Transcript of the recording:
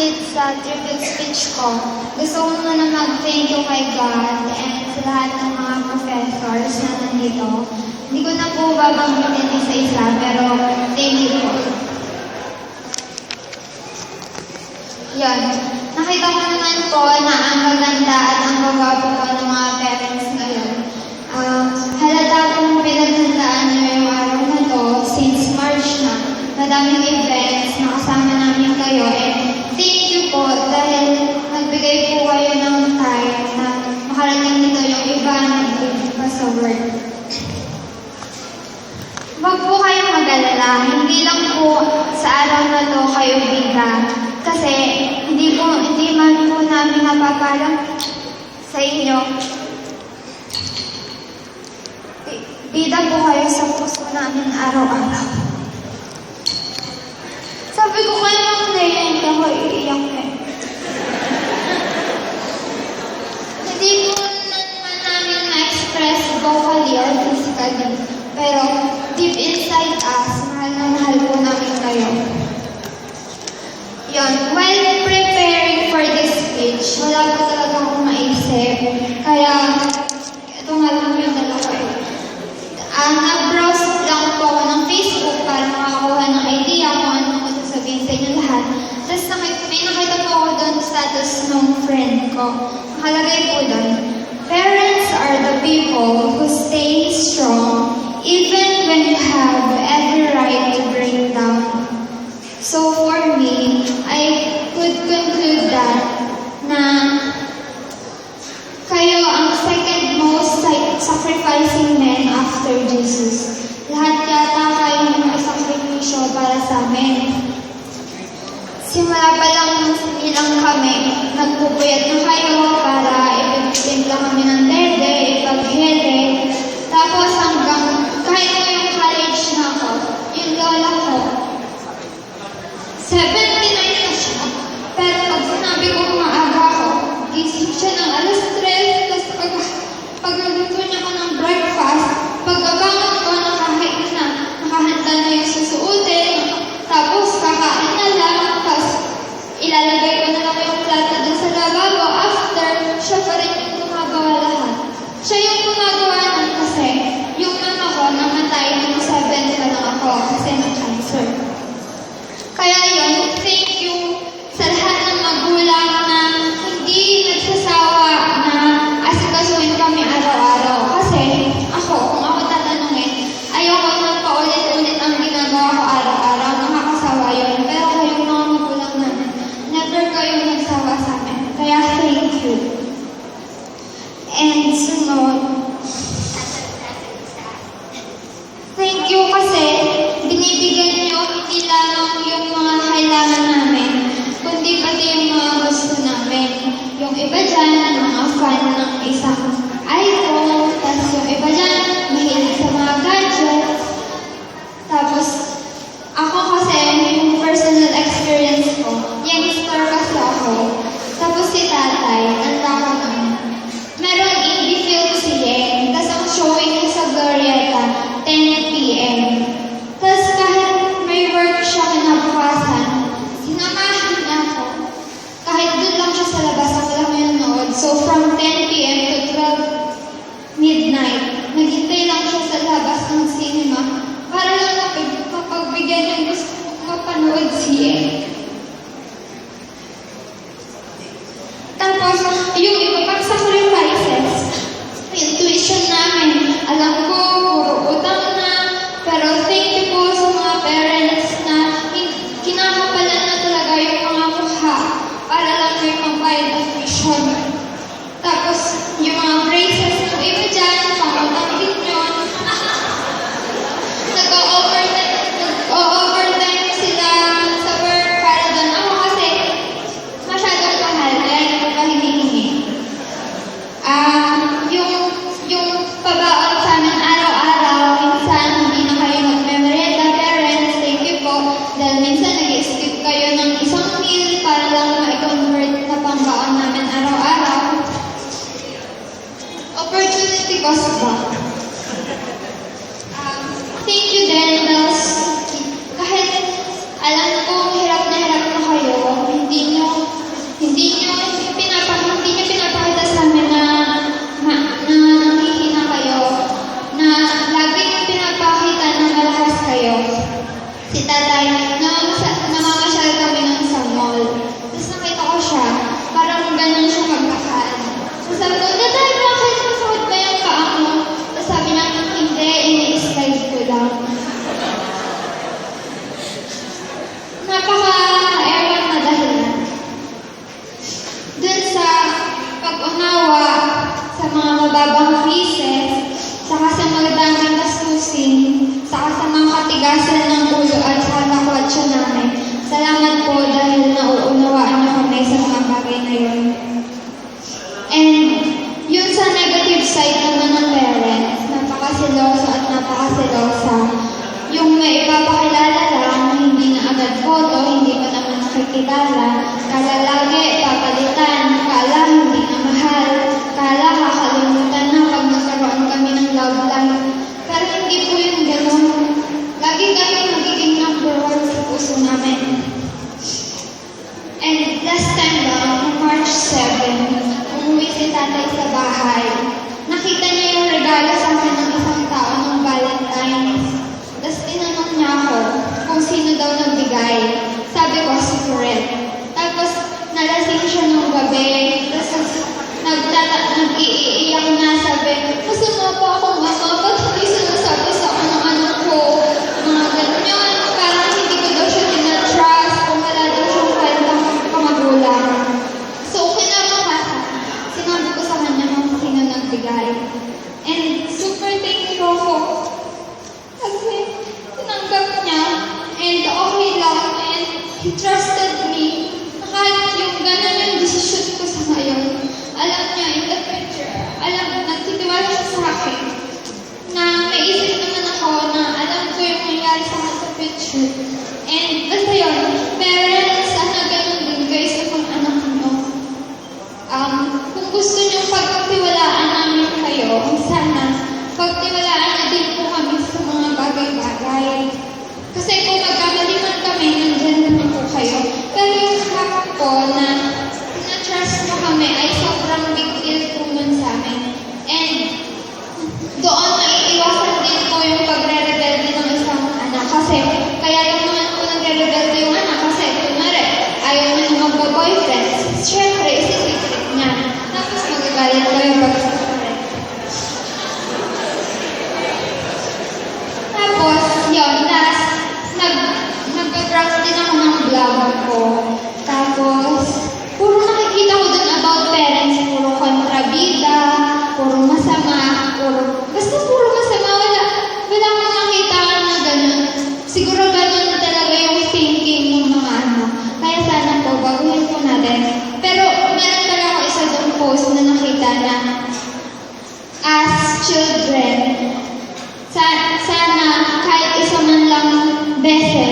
mag-proceed sa tribute speech ko, gusto ko muna mag-thank you kay God and sa lahat ng mga professors na nandito. Hindi ko na po babanggitin isa-isa, pero thank you po. Yan. Nakita ko naman po na ang gaganda at ang gagwapo po ng mga parents ngayon. Um, halata pong pinaghandaan niyo yung araw na to since March na. Madaming events, nakasama namin kayo and thank you po dahil nagbigay po kayo ng time na makarating dito yung iba na hindi pa sa work. Huwag po kayong mag-alala. Hindi lang po sa araw na to kayo bida. Kasi hindi po, hindi man po namin napapalam sa inyo. Bi- Bida po kayo sa puso namin araw-araw. Sabi ko kayo lang na yun, ako iiyak eh. Hindi po vocally or physically. Pero deep inside us, mahal na mahal po namin kayo. Yon, while preparing for this speech, wala po talaga akong maisip. Kaya, ito nga lang yung dalawa eh. Ah, nag-browse lang po ako ng Facebook para makakuha ng idea kung ano ko sasabihin sa inyo lahat. Tapos may nakita po ako doon status ng friend ko. Nakalagay po doon, Parents are the people who stay strong even when you have every right to break down. So তার পয়সা pagkilala, kala lagi papalitan, kala hindi na mahal, kala kakalimutan na pag nagkaroon kami ng love life. Pero hindi po yung ganun. Lagi kami magiging number one sa puso namin. And last time daw, March 7, umuwi si tatay sa bahay. Nakita niya yung regalo sa akin ng isang tao ng Valentine's. Tapos tinanong niya ako kung sino daw nagbigay. Sabi ko, si Fred. Tapos, nalasing siya nung gabi, 是。Lana. As children, sana kahit isa man lang beses,